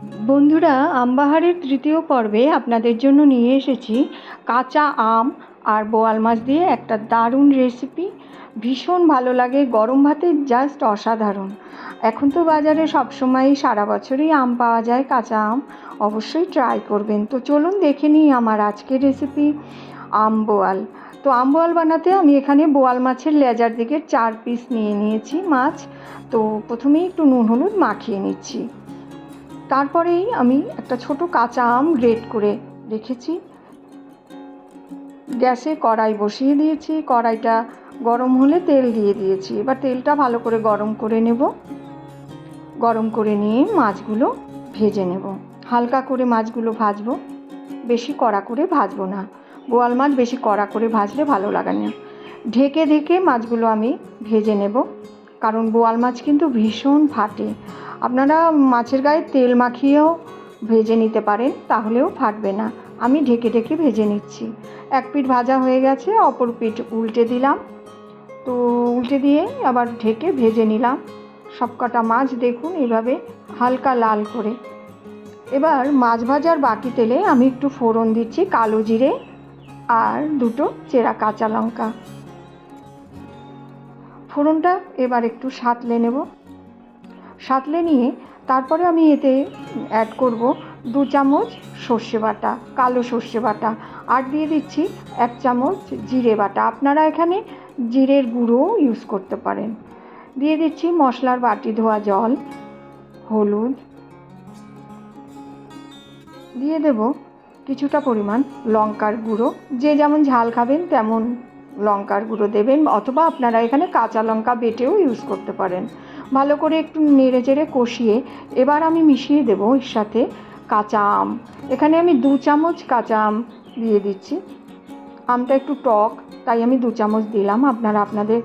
বন্ধুরা, আমবাহারের তৃতীয় পর্বে আপনাদের জন্য নিয়ে এসেছি কাঁচা আম আর বোয়াল মাছ দিয়ে একটা দারুণ রেসিপি ভীষণ ভালো লাগে, গরম ভাতে জাস্ট অসাধারণ। এখন তো বাজারে সবসময়ই সারা বছরই আম পাওয়া যায়, কাঁচা আম। অবশ্যই ট্রাই করবেন। তো চলুন দেখে নিই আমার আজকের রেসিপি আম বোয়াল। তো আম বোয়াল বানাতে আমি এখানে বোয়াল মাছের লেজার দিকে চার পিস নিয়ে নিয়েছি মাছ। তো প্রথমেই একটু নুন, হলুদ মাখিয়ে নিচ্ছি। তারপরেই আমি একটা ছোট কাঁচা আম গ্রেট করে রেখেছি। গ্যাসে কড়াই বসিয়ে দিয়েছি। কড়াইটা গরম হলে তেল দিয়ে দিয়েছি। এবার তেলটা ভালো করে গরম করে নেব। গরম করে নিয়ে মাছগুলো ভেজে নেব। হালকা করে মাছগুলো ভাজবো। বেশি কড়া করে ভাজবো না। গোয়াল মাছ বেশি কড়া করে ভাজলে ভালো লাগে না। ঢেকে ঢেকে মাছগুলো আমি ভেজে নেব। কারণ বোয়াল মাছ কিন্তু ভীষণ ফাটে। আপনারা মাছের গায়ে তেল মাখিয়েও ভেজে নিতে পারেন, তাহলেও ফাটবে না। আমি ঢেকে ঢেকে ভেজে নিচ্ছি। এক পিঠ ভাজা হয়ে গেছে, অপর পিঠ উল্টে দিলাম। তো উল্টে দিয়ে আবার ঢেকে ভেজে নিলাম। সব কটা মাছ দেখুন এইভাবে হালকা লাল করে। এবার মাছ ভাজার বাকি তেলে আমি একটু ফোড়ন দিচ্ছি কালো জিরে আর দুটো চেরা কাঁচা লঙ্কা। ফোড়নটা এবার একটু সাঁতলে নেব। সাঁতলে নিয়ে তারপরে আমি এতে অ্যাড করব দু চামচ সর্ষে বাটা, কালো সর্ষে বাটা আর দিয়ে দিচ্ছি এক চামচ জিরে বাটা। আপনারা এখানে জিরের গুঁড়ো ইউজ করতে পারেন। দিয়ে দিচ্ছি মশলার বাটি, ধোয়া জল, হলুদ। দিয়ে দেব কিছুটা পরিমাণ লঙ্কার গুঁড়ো। যে যেমন ঝাল খাবেন তেমন লঙ্কার গুঁড়ো দেবেন অথবা আপনারা এখানে কাঁচা লঙ্কা বেটেও ইউজ করতে পারেন। ভালো করে একটু নেড়ে চেড়ে কষিয়ে এবার আমি মিশিয়ে দেবো এর সাথে কাঁচা আম। এখানে আমি দু চামচ কাঁচা আম দিয়ে দিচ্ছি। আমটা একটু টক, তাই আমি দু চামচ দিলাম। আপনারা আপনাদের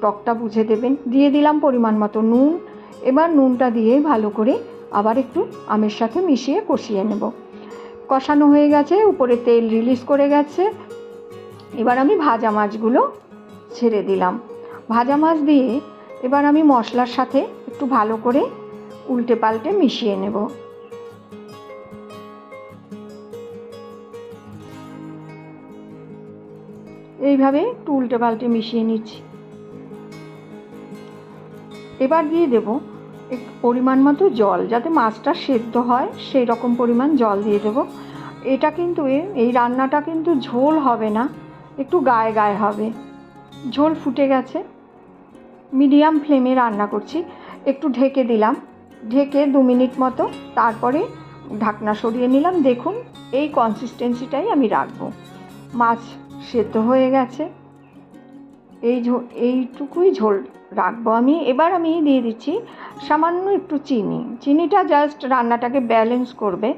টকটা বুঝে দেবেন। দিয়ে দিলাম পরিমাণ মতো নুন। এবার নুনটা দিয়ে ভালো করে আবার একটু আমের সাথে মিশিয়ে কষিয়ে নেব। কষানো হয়ে গেছে, উপরে তেল রিলিজ করে গেছে। এবার আমি ভাজা মাছগুলো ছেড়ে দিলাম। ভাজা মাছ দিয়ে এবার আমি মশলার সাথে একটু ভালো করে উল্টে পাল্টে মিশিয়ে নেব। এইভাবে একটু উল্টে পাল্টে মিশিয়ে নিচ্ছি। এবার দিয়ে দেব পরিমাণ মতো জল, যাতে মাছটা সেদ্ধ হয়, সেই রকম পরিমাণ জল দিয়ে দেব। এটা কিন্তু এই রান্নাটা কিন্তু ঝোল হবে না। একটু গায়ে গায়ে হবে। ঝোল ফুটে গেছে। মিডিয়াম ফ্লেমে রান্না করছি। একটু ঢেকে দিলাম। ঢেকে দু মিনিট মতো তারপরে ঢাকনা সরিয়ে নিলাম। দেখুন, এই কনসিস্টেন্সিটাই আমি রাখব। মাছ সেদ্ধ হয়ে গেছে। এই এইটুকুই ঝোল রাখব আমি। এবার আমি দিয়ে দিচ্ছি সামান্য একটু চিনি। চিনিটা জাস্ট রান্নাটাকে ব্যালেন্স করবে।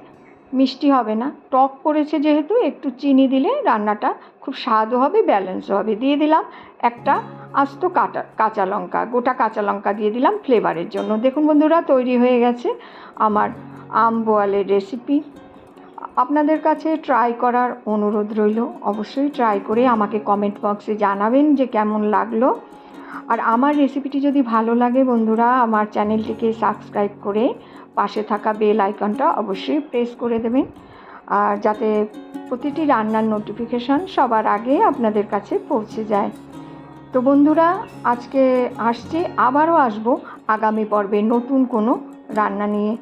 মিষ্টি হবে না। টক করেছে যেহেতু, একটু চিনি দিলে রান্নাটা খুব স্বাদও হবে ব্যালেন্সও হবে। দিয়ে দিলাম একটা আস্ত কাটা, কাঁচা লঙ্কা, গোটা কাঁচা লঙ্কা দিয়ে দিলাম ফ্লেভারের জন্য। দেখুন বন্ধুরা, তৈরি হয়ে গেছে আমার আম বোয়ালের রেসিপি আপনাদের কাছে ট্রাই করার অনুরোধ রইল। অবশ্যই ট্রাই করে আমাকে কমেন্ট বক্সে জানাবেন যে কেমন লাগল। আর আমার রেসিপিটি যদি ভালো লাগে বন্ধুরা, আমার চ্যানেলটিকে সাবস্ক্রাইব করে পাশে থাকা বেল আইকনটা অবশ্যই প্রেস করে দেবেন। আর যাতে প্রতিটি রান্নার নোটিফিকেশান সবার আগে আপনাদের কাছে পৌঁছে যায়। তো বন্ধুরা, আজকে আসছে, আবারও আসব আগামী পর্বে নতুন কোনো রান্না নিয়ে।